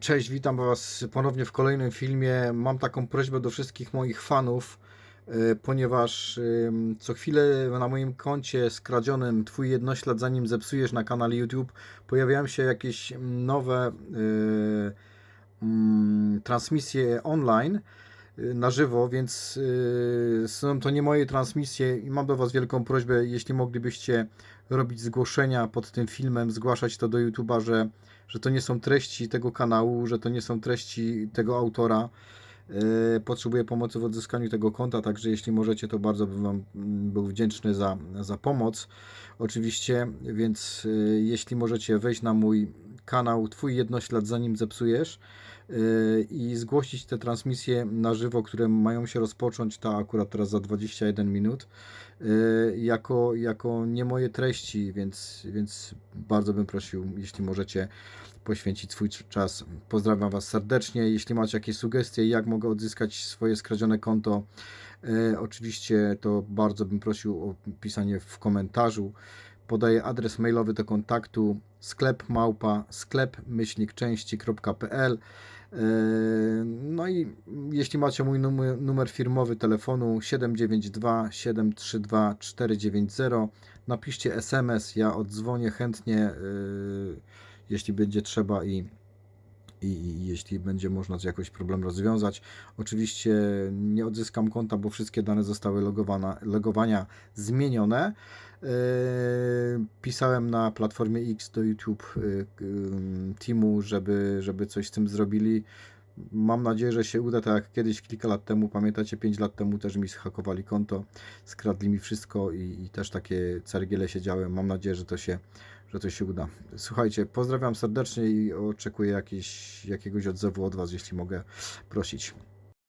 Cześć, witam Was ponownie w kolejnym filmie. Mam taką prośbę do wszystkich moich fanów, e, ponieważ co chwilę na moim koncie skradzionym Twój jednoślad zanim zepsujesz na kanale YouTube pojawiają się jakieś nowe e, mm, transmisje online na żywo, więc e, są to nie moje transmisje i mam do Was wielką prośbę, jeśli moglibyście robić zgłoszenia pod tym filmem, zgłaszać to do YouTube'a, że, że to nie są treści tego kanału, że to nie są treści tego autora. Yy, Potrzebuję pomocy w odzyskaniu tego konta, także jeśli możecie, to bardzo bym Wam mm, był wdzięczny za, za pomoc. Oczywiście, więc jeśli możecie wejść na mój kanał Twój jednoślad zanim zepsujesz yy, i zgłosić te transmisje na żywo, które mają się rozpocząć, ta akurat teraz za 21 minut, yy, jako, jako nie moje treści, więc, więc bardzo bym prosił, jeśli możecie poświęcić swój cz- czas. Pozdrawiam Was serdecznie. Jeśli macie jakieś sugestie, jak mogę odzyskać swoje skradzione konto, e, oczywiście to bardzo bym prosił o pisanie w komentarzu. Podaję adres mailowy do kontaktu sklep małpa sklep części.pl E, No i jeśli macie mój numer, numer firmowy telefonu 792 732 490, napiszcie SMS, ja oddzwonię chętnie, e, jeśli będzie trzeba i, i, i jeśli będzie można jakoś problem rozwiązać. Oczywiście nie odzyskam konta, bo wszystkie dane zostały logowana, logowania zmienione. Yy, Pisałem na platformie X do YouTube yy, yy, teamu, żeby, żeby coś z tym zrobili. Mam nadzieję, że się uda, tak jak kiedyś kilka lat temu, pamiętacie, 5 lat temu też mi zhakowali konto, skradli mi wszystko i, i też takie cergiele się działy. Mam nadzieję, że to się, że to się uda. Słuchajcie, pozdrawiam serdecznie i oczekuję jakiejś, jakiegoś odzewu od Was, jeśli mogę prosić.